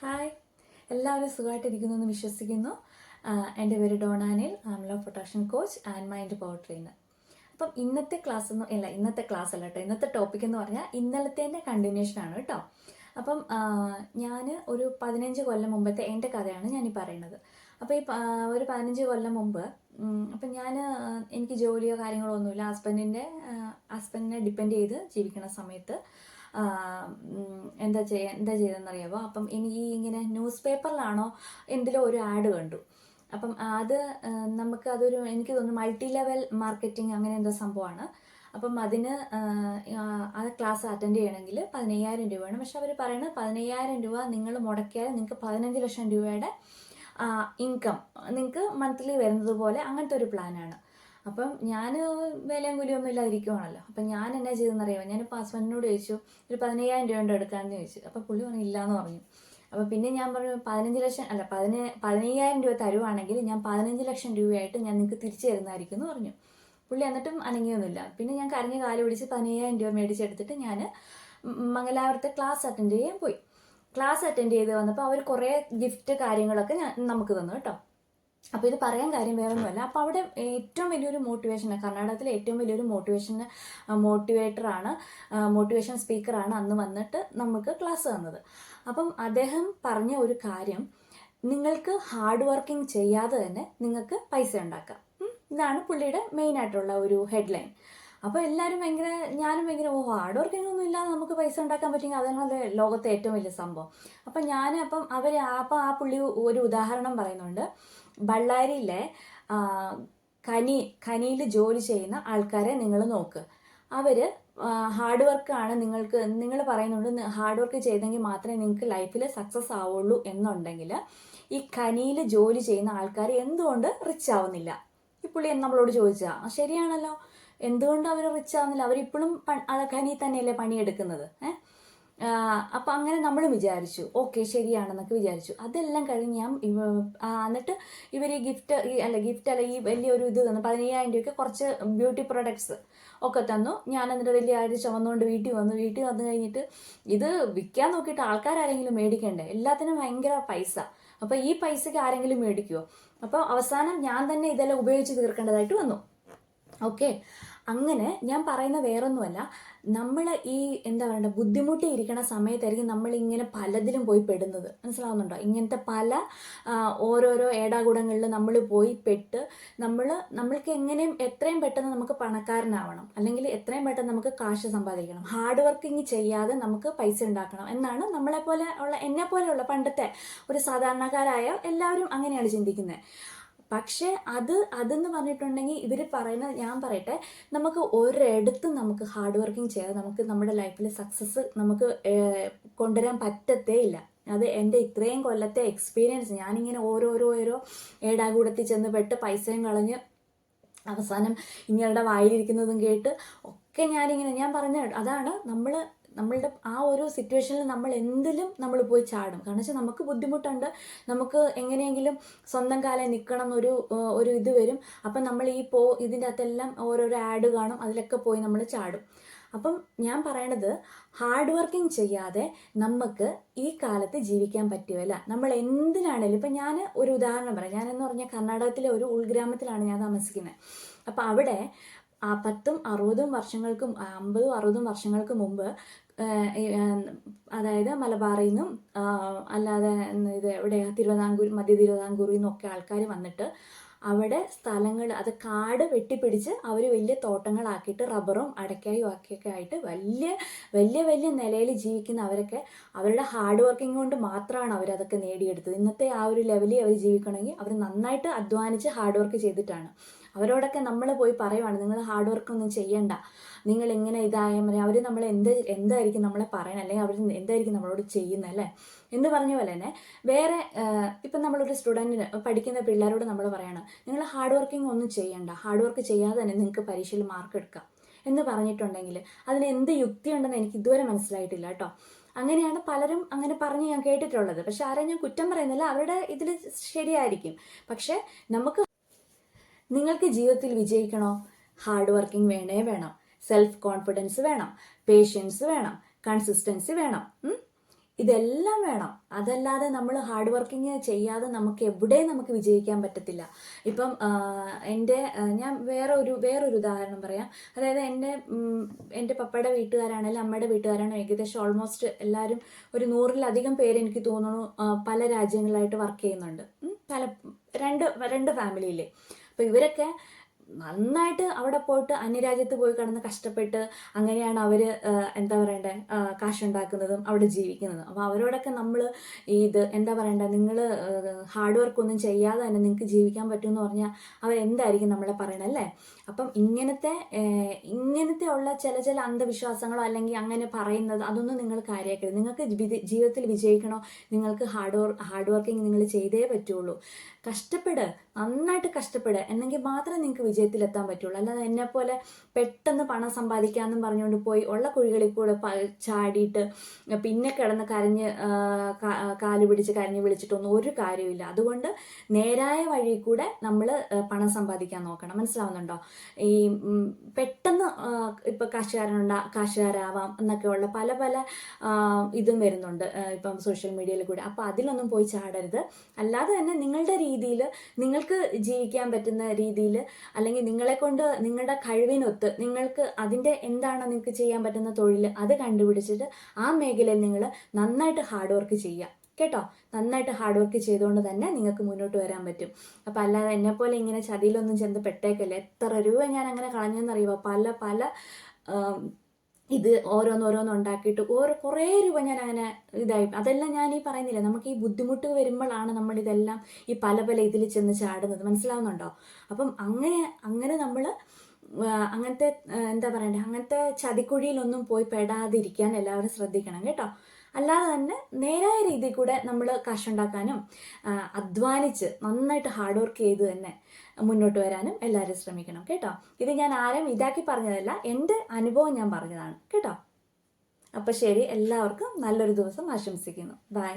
Hi എല്ലാവരും സുഖമായിട്ടിരിക്കുന്നു എന്ന് വിശ്വസിക്കുന്നു എന്റെ പേര് ഡോണാനിൽ ആംല പൊട്ടാഷൻ coach and mind power trainer അപ്പം ഇന്നത്തെ ക്ലാസ് എന്ന് അല്ല ഇന്നത്തെ ക്ലാസ് അല്ല കേട്ടോ. ഇന്നത്തെ ടോപ്പിക് എന്ന് പറഞ്ഞാൽ ഇന്നലത്തേന്റെ കണ്ടിന്യൂഷൻ ആണ് കേട്ടോ. അപ്പം ഞാൻ ഒരു പതിനഞ്ച് കൊല്ലം മുമ്പത്തെ എന്റെ കഥയാണ് ഞാൻ ഈ പറയുന്നത്. അപ്പോൾ ഈ ഒരു പതിനഞ്ച് കൊല്ലം മുമ്പ് അപ്പം ഞാൻ എനിക്ക് ജോലിയോ കാര്യങ്ങളോ ഒന്നുമില്ല. ഹസ്ബൻഡിന്റെ ഹസ്ബൻഡിനെ ഡിപ്പെൻഡ് ചെയ്ത് ജീവിക്കുന്ന സമയത്ത് എന്താ ചെയ്യാ എന്താ ചെയ്തതെന്നറിയാമോ അപ്പം എനിക്ക് ഇങ്ങനെ ന്യൂസ് പേപ്പറിലാണോ എന്തിലോ ഒരു ആഡ് കണ്ടു. അപ്പം അത് നമുക്ക് അതൊരു എനിക്ക് തോന്നുന്നു മൾട്ടി ലെവൽ മാർക്കറ്റിംഗ് അങ്ങനെ എന്തോ സംഭവമാണ്. അപ്പം അതിന് ആ ക്ലാസ് അറ്റൻഡ് ചെയ്യണമെങ്കിൽ പതിനയ്യായിരം രൂപയാണ്. പക്ഷെ അവർ പറയുന്നത് പതിനയ്യായിരം രൂപ നിങ്ങൾ മുടക്കിയാൽ നിങ്ങൾക്ക് പതിനഞ്ച് ലക്ഷം രൂപയുടെ ഇൻകം നിങ്ങൾക്ക് മന്ത്ലി വരുന്നത് പോലെ അങ്ങനത്തെ ഒരു പ്ലാനാണ് അപ്പം ഞാൻ വിലയും കൂലിയൊന്നും ഇല്ലാതിരിക്കുവാണല്ലോ. അപ്പം ഞാൻ എന്നാ ചെയ്തെന്നറിയാമോ ഞാൻ ഹസ്ബൻഡിനോട് ചോദിച്ചു ഒരു പതിനയ്യായിരം രൂപ കൊണ്ട് എടുക്കാമെന്ന് ചോദിച്ചു. അപ്പം പുള്ളി പറഞ്ഞു ഇല്ലയെന്ന് പറഞ്ഞു. അപ്പം പിന്നെ ഞാൻ പറഞ്ഞു പതിനഞ്ച് ലക്ഷം അല്ല പതിന പതിനയ്യായിരം രൂപ തരുവാണെങ്കിൽ ഞാൻ പതിനഞ്ച് ലക്ഷം രൂപയായിട്ട് ഞാൻ നിങ്ങൾക്ക് തിരിച്ചു തരുന്നതായിരിക്കും എന്ന് പറഞ്ഞു. പുള്ളി എന്നിട്ടും അനങ്ങിയൊന്നുമില്ല. പിന്നെ ഞാൻ കരഞ്ഞ് കാൽ പിടിച്ച് പതിനയ്യായിരം രൂപ മേടിച്ചെടുത്തിട്ട് ഞാൻ മംഗലാപുരത്തെ ക്ലാസ് അറ്റൻഡ് ചെയ്യാൻ പോയി. ക്ലാസ് അറ്റൻഡ് ചെയ്ത് വന്നപ്പോൾ അവർ കുറേ ഗിഫ്റ്റ് കാര്യങ്ങളൊക്കെ ഞാൻ നമുക്ക് തന്നു കേട്ടോ. അപ്പോൾ ഇത് പറയാൻ കാര്യം വേറെ ഒന്നുമല്ല അപ്പോൾ അവിടെ ഏറ്റവും വലിയൊരു മോട്ടിവേഷൻ കർണാടകത്തിലെ ഏറ്റവും വലിയൊരു മോട്ടിവേഷൻ മോട്ടിവേറ്ററാണ് മോട്ടിവേഷൻ സ്പീക്കറാണ് അന്ന് വന്നിട്ട് നമുക്ക് ക്ലാസ് തന്നത്. അപ്പം അദ്ദേഹം പറഞ്ഞ ഒരു കാര്യം നിങ്ങൾക്ക് ഹാർഡ് വർക്കിംഗ് ചെയ്യാതെ തന്നെ നിങ്ങൾക്ക് പൈസ ഉണ്ടാക്കാം. ഇതാണ് പുള്ളിയുടെ മെയിൻ ആയിട്ടുള്ള ഒരു ഹെഡ്ലൈൻ അപ്പോൾ എല്ലാവരും ഭയങ്കര ഞാനും ഭയങ്കര ഓ ഹാർഡ് വർക്കിംഗ് ഒന്നും ഇല്ലാതെ നമുക്ക് പൈസ ഉണ്ടാക്കാൻ പറ്റുമെങ്കിൽ അതാണ് ലോകത്തെ ഏറ്റവും വലിയ സംഭവം. അപ്പം ഞാൻ അപ്പം അവർ അപ്പം ആ പുള്ളി ഒരു ഉദാഹരണം പറയുന്നുണ്ട്. ബള്ളാരിയിലെ കനി കനിയിൽ ജോലി ചെയ്യുന്ന ആൾക്കാരെ നിങ്ങൾ നോക്ക്. അവർ ഹാർഡ് വർക്കാണ് നിങ്ങൾക്ക് നിങ്ങൾ പറയുന്നുണ്ട് ഹാർഡ് വർക്ക് ചെയ്തെങ്കിൽ മാത്രമേ നിങ്ങൾക്ക് ലൈഫിൽ സക്സസ് ആവുള്ളൂ എന്നുണ്ടെങ്കിൽ ഈ കനിയിൽ ജോലി ചെയ്യുന്ന ആൾക്കാർ എന്തുകൊണ്ട് റിച്ച് ആവുന്നില്ല? ഈ പുള്ളി നമ്മളോട് ചോദിച്ചാൽ "ആ, ശരിയാണല്ലോ. എന്തുകൊണ്ട് അവർ റിച്ച് ആവുന്നില്ല? അവരിപ്പോഴും ആ കനി തന്നെയല്ലേ പണിയെടുക്കുന്നത്? ഏഹ് അപ്പം അങ്ങനെ നമ്മൾ വിചാരിച്ചു. ഓക്കെ ശരിയാണെന്നൊക്കെ വിചാരിച്ചു. അതെല്ലാം കഴിഞ്ഞ് ഞാൻ എന്നിട്ട് ഇവർ ഈ ഗിഫ്റ്റ് അല്ല ഗിഫ്റ്റ് അല്ല ഈ വലിയൊരു ഇത് തന്നു. പതിനയ്യായിരം രൂപയ്ക്ക് കുറച്ച് ബ്യൂട്ടി പ്രൊഡക്ട്സ് ഒക്കെ തന്നു. ഞാൻ എന്നിട്ട് വലിയ ആഴ്ച ചുമന്നുകൊണ്ട് വീട്ടിൽ വന്നു. വീട്ടിൽ വന്നു കഴിഞ്ഞിട്ട് ഇത് വിൽക്കാൻ നോക്കിയിട്ട് ആൾക്കാരാരെങ്കിലും മേടിക്കണ്ടേ? എല്ലാത്തിനും ഭയങ്കര പൈസ. അപ്പോൾ ഈ പൈസയ്ക്ക് ആരെങ്കിലും മേടിക്കുമോ അപ്പോൾ അവസാനം ഞാൻ തന്നെ ഇതെല്ലാം ഉപയോഗിച്ച് തീർക്കേണ്ടതായിട്ട് വന്നു. ഓക്കെ. അങ്ങനെ ഞാൻ പറയുന്ന വേറൊന്നുമല്ല. നമ്മൾ ഈ എന്താ പറയണ്ട ബുദ്ധിമുട്ടി ഇരിക്കുന്ന സമയത്തായിരിക്കും നമ്മൾ ഇങ്ങനെ പലതിലും പോയി പെടുന്നത്. മനസ്സിലാവുന്നുണ്ടോ? ഇങ്ങനത്തെ പല ഓരോരോ ഏടാകൂടങ്ങളിൽ നമ്മൾ പോയി പെട്ട് നമ്മൾ നമ്മൾക്ക് എങ്ങനെയും എത്രയും പെട്ടെന്ന് നമുക്ക് പണക്കാരനാവണം. അല്ലെങ്കിൽ എത്രയും പെട്ടെന്ന് നമുക്ക് കാശ് സമ്പാദിക്കണം. ഹാർഡ് വർക്കിങ് ചെയ്യാതെ നമുക്ക് പൈസ ഉണ്ടാക്കണം എന്നാണ് നമ്മളെപ്പോലെ ഉള്ള എന്നെ പോലെയുള്ള പണ്ടത്തെ ഒരു സാധാരണക്കാരായ എല്ലാവരും അങ്ങനെയാണ് ചിന്തിക്കുന്നത്. പക്ഷേ അത് അതെന്ന് പറഞ്ഞിട്ടുണ്ടെങ്കിൽ ഇവർ പറയുന്ന ഞാൻ പറയട്ടെ നമുക്ക് ഒരിടത്തും നമുക്ക് ഹാർഡ് വർക്കിംഗ് ചെയ്യാതെ നമുക്ക് നമ്മുടെ ലൈഫിൽ സക്സസ് നമുക്ക് കൊണ്ടുവരാൻ പറ്റത്തേ ഇല്ല അത് എന്റെ ഇത്രയും കൊല്ലത്തെ എക്സ്പീരിയൻസ് ഞാനിങ്ങനെ ഓരോരോ ഓരോ ഏടാകൂടത്തിൽ ചെന്ന് പെട്ട് പൈസയും കളഞ്ഞ് അവസാനം ഇങ്ങയുടെ വായിലിരിക്കുന്നതും കേട്ട് ഒക്കെ ഞാനിങ്ങനെ ഞാൻ പറഞ്ഞ അതാണ് നമ്മൾ നമ്മളുടെ ആ ഒരു സിറ്റുവേഷനിൽ നമ്മൾ എന്തിലും നമ്മൾ പോയി ചാടും. കാരണം വെച്ചാൽ നമുക്ക് ബുദ്ധിമുട്ടുണ്ട്. നമുക്ക് എങ്ങനെയെങ്കിലും സ്വന്തം കാലം നിൽക്കണം ഒരു ഒരു ഇത് വരും. അപ്പം നമ്മൾ ഈ പോ ഇതിന്റെ അകത്തെല്ലാം ഓരോരോ ആഡ് കാണും. അതിലൊക്കെ പോയി നമ്മൾ ചാടും. അപ്പം ഞാൻ പറയണത് ഹാർഡ് വർക്കിംഗ് ചെയ്യാതെ നമുക്ക് ഈ കാലത്ത് ജീവിക്കാൻ പറ്റുമല്ല നമ്മൾ എന്തിനാണേലും ഇപ്പം ഞാൻ ഒരു ഉദാഹരണം പറയാം. ഞാനെന്ന് പറഞ്ഞാൽ കർണാടകത്തിലെ ഒരു ഉൾഗ്രാമത്തിലാണ് ഞാൻ താമസിക്കുന്നത്. അപ്പം അവിടെ പത്തും അറുപതും വർഷങ്ങൾക്കും അമ്പതും അറുപതും വർഷങ്ങൾക്ക് മുമ്പ് അതായത് മലബാറിൽ നിന്നും അല്ലാതെ ഇത് എവിടെ തിരുവിതാംകൂർ മധ്യ തിരുവിതാംകൂറിൽ നിന്നൊക്കെ ആൾക്കാർ വന്നിട്ട് അവിടെ സ്ഥലങ്ങൾ അത് കാട് വെട്ടിപ്പിടിച്ച് അവർ വലിയ തോട്ടങ്ങളാക്കിയിട്ട് റബ്ബറും അടയ്ക്കായും ആക്കിയൊക്കെ ആയിട്ട് വലിയ വലിയ വലിയ നിലയിൽ ജീവിക്കുന്ന അവരൊക്കെ അവരുടെ ഹാർഡ് വർക്കിംഗ് കൊണ്ട് മാത്രമാണ് അവരതൊക്കെ നേടിയെടുത്തത്. ഇന്നത്തെ ആ ഒരു ലെവലിൽ അവർ ജീവിക്കണമെങ്കിൽ അവർ നന്നായിട്ട് അധ്വാനിച്ച് ഹാർഡ് വർക്ക് ചെയ്തിട്ടാണ്. അവരോടൊക്കെ നമ്മൾ പോയി പറയുവാണ് നിങ്ങൾ ഹാർഡ് വർക്ക് ഒന്നും ചെയ്യണ്ട. നിങ്ങൾ ഇങ്ങനെ ഇതായാൽ മതി. അവർ നമ്മൾ എന്ത് എന്തായിരിക്കും നമ്മളെ പറയണം? അല്ലെങ്കിൽ അവർ എന്തായിരിക്കും നമ്മളോട് ചെയ്യുന്നത് അല്ലേ? എന്ന് പറഞ്ഞ പോലെ തന്നെ വേറെ ഇപ്പം നമ്മളൊരു സ്റ്റുഡന്റിന് പഠിക്കുന്ന പിള്ളേരോട് നമ്മൾ പറയണം നിങ്ങൾ ഹാർഡ് വർക്കിംഗ് ഒന്നും ചെയ്യണ്ട. ഹാർഡ് വർക്ക് ചെയ്യാതെ തന്നെ നിങ്ങൾക്ക് പരീക്ഷയിൽ മാർക്ക് എടുക്കാം. എന്ന് പറഞ്ഞിട്ടുണ്ടെങ്കിൽ അതിന് എന്ത് യുക്തിയുണ്ടെന്ന് എനിക്ക് ഇതുവരെ മനസ്സിലായിട്ടില്ല കേട്ടോ. അങ്ങനെയാണ് പലരും അങ്ങനെ പറഞ്ഞ് ഞാൻ കേട്ടിട്ടുള്ളത്. പക്ഷെ ആരെയും ഞാൻ കുറ്റം പറയുന്നില്ല. അവരുടെ ഇതിൽ ശരിയായിരിക്കും. പക്ഷെ നമുക്ക് നിങ്ങൾക്ക് ജീവിതത്തിൽ വിജയിക്കണോ? ഹാർഡ് വർക്കിംഗ് വേണേ വേണം. സെൽഫ് കോൺഫിഡൻസ് വേണം. പേഷ്യൻസ് വേണം. കൺസിസ്റ്റൻസി വേണം. ഇതെല്ലാം വേണം. അതല്ലാതെ നമ്മൾ ഹാർഡ് വർക്കിംഗ് ചെയ്യാതെ നമുക്ക് എവിടെ നമുക്ക് വിജയിക്കാൻ പറ്റത്തില്ല. ഇപ്പം എന്റെ ഞാൻ വേറെ ഒരു വേറൊരു ഉദാഹരണം പറയാം. അതായത് എന്റെ എന്റെ പപ്പയുടെ വീട്ടുകാരാണെങ്കിലും അമ്മയുടെ വീട്ടുകാരാണോ ഏകദേശം ഓൾമോസ്റ്റ് എല്ലാവരും ഒരു നൂറിലധികം പേര് എനിക്ക് തോന്നുന്നു പല രാജ്യങ്ങളിലായിട്ട് വർക്ക് ചെയ്യുന്നുണ്ട്. പല രണ്ട് രണ്ട് ഫാമിലിയിലെ അപ്പോൾ ഇവരൊക്കെ നന്നായിട്ട് അവിടെ പോയിട്ട് അന്യരാജ്യത്ത് പോയി കിടന്ന് കഷ്ടപ്പെട്ട് അങ്ങനെയാണ് അവർ എന്താ പറയണ്ടേ കാശുണ്ടാക്കുന്നതും അവിടെ ജീവിക്കുന്നതും. അപ്പോൾ അവരോടൊക്കെ നമ്മൾ ഇത് എന്താ പറയണ്ടേ നിങ്ങൾ ഹാർഡ് വർക്ക് ഒന്നും ചെയ്യാതെ തന്നെ നിങ്ങൾക്ക് ജീവിക്കാൻ പറ്റുമെന്ന് പറഞ്ഞാൽ അവരെന്തായിരിക്കും നമ്മളെ പറയണല്ലേ അപ്പം ഇങ്ങനത്തെ ഇങ്ങനത്തെ ഉള്ള ചില ചില അന്ധവിശ്വാസങ്ങളോ അല്ലെങ്കിൽ അങ്ങനെ പറയുന്നത് അതൊന്നും നിങ്ങൾ കാര്യമാക്കരുത്. നിങ്ങൾക്ക് ജീവിതത്തിൽ വിജയിക്കണോ? നിങ്ങൾക്ക് ഹാർഡ് വർക്ക് ഹാർഡ് വർക്കിംഗ് നിങ്ങൾ ചെയ്തേ പറ്റുള്ളൂ. കഷ്ടപ്പെട് നന്നായിട്ട് കഷ്ടപ്പെട്. എന്നെങ്കിൽ മാത്രമേ നിങ്ങൾക്ക് വിജയത്തിലെത്താൻ പറ്റുള്ളൂ. അല്ലാതെ എന്നെ പോലെ പെട്ടെന്ന് പണം സമ്പാദിക്കാമെന്നും പറഞ്ഞുകൊണ്ട് പോയി ഉള്ള കുഴികളിൽ കൂടെ ചാടിയിട്ട് പിന്നെ കിടന്ന് കരഞ്ഞ് കാൽ പിടിച്ച് കരഞ്ഞ് വിളിച്ചിട്ടൊന്നും ഒരു കാര്യമില്ല അതുകൊണ്ട് നേരായ വഴി കൂടെ നമ്മൾ പണം സമ്പാദിക്കാൻ നോക്കണം. മനസ്സിലാവുന്നുണ്ടോ? ഈ പെട്ടെന്ന് ഇപ്പൊ കാശുകാരനുണ്ടാ കാശുകാരാവാം എന്നൊക്കെയുള്ള പല പല ഇതും വരുന്നുണ്ട് ഇപ്പം സോഷ്യൽ മീഡിയയിൽ കൂടെ. അപ്പൊ അതിലൊന്നും പോയി ചാടരുത്. അല്ലാതെ തന്നെ നിങ്ങളുടെ രീതിയിൽ നിങ്ങൾക്ക് ജീവിക്കാൻ പറ്റുന്ന രീതിയിൽ അല്ലെങ്കിൽ നിങ്ങളെ കൊണ്ട് നിങ്ങളുടെ കഴിവിനൊത്ത് നിങ്ങൾക്ക് അതിന്റെ എന്താണ് നിങ്ങൾക്ക് ചെയ്യാൻ പറ്റുന്ന തൊഴിൽ അത് കണ്ടുപിടിച്ചിട്ട് ആ മേഖലയിൽ നിങ്ങൾ നന്നായിട്ട് ഹാർഡ് വർക്ക് ചെയ്യുക. കേട്ടോ? നന്നായിട്ട് ഹാർഡ് വർക്ക് ചെയ്തുകൊണ്ട് തന്നെ നിങ്ങൾക്ക് മുന്നോട്ട് വരാൻ പറ്റും. അപ്പം അല്ലാതെ എന്നെപ്പോലെ ഇങ്ങനെ ചതിയിലൊന്നും ചെന്ന് പെട്ടേക്കല്ലേ? എത്ര രൂപ ഞാൻ അങ്ങനെ കളഞ്ഞെന്നറിയുമോ പല പല ഇത് ഓരോന്നോരോന്ന് ഉണ്ടാക്കിയിട്ട് ഓരോ കുറേ രൂപ ഞാൻ അങ്ങനെ ഇതായി. അതെല്ലാം ഞാൻ ഈ പറയുന്നില്ല? നമുക്ക് ഈ ബുദ്ധിമുട്ട് വരുമ്പോഴാണ് നമ്മൾ ഇതെല്ലാം ഈ പല പല ഇതിൽ ചെന്ന് ചാടുന്നത്. മനസ്സിലാവുന്നുണ്ടോ? അപ്പം അങ്ങനെ അങ്ങനെ നമ്മൾ അങ്ങനത്തെ എന്താ പറയണ്ടേ? അങ്ങനത്തെ ചതിക്കുഴിയിലൊന്നും പോയി പെടാതിരിക്കാൻ എല്ലാവരും ശ്രദ്ധിക്കണം കേട്ടോ. അല്ലാതെ തന്നെ നേരായ രീതിയിൽ കൂടെ നമ്മൾ കാശുണ്ടാക്കാനും അധ്വാനിച്ച് നന്നായിട്ട് ഹാർഡ് വർക്ക് ചെയ്ത് തന്നെ മുന്നോട്ട് വരാനും എല്ലാവരും ശ്രമിക്കണം കേട്ടോ. ഇത് ഞാൻ ആരും ഇതാക്കി പറഞ്ഞതല്ല എന്റെ അനുഭവം ഞാൻ പറഞ്ഞതാണ് കേട്ടോ. അപ്പം ശരി എല്ലാവർക്കും നല്ലൊരു ദിവസം ആശംസിക്കുന്നു. ബൈ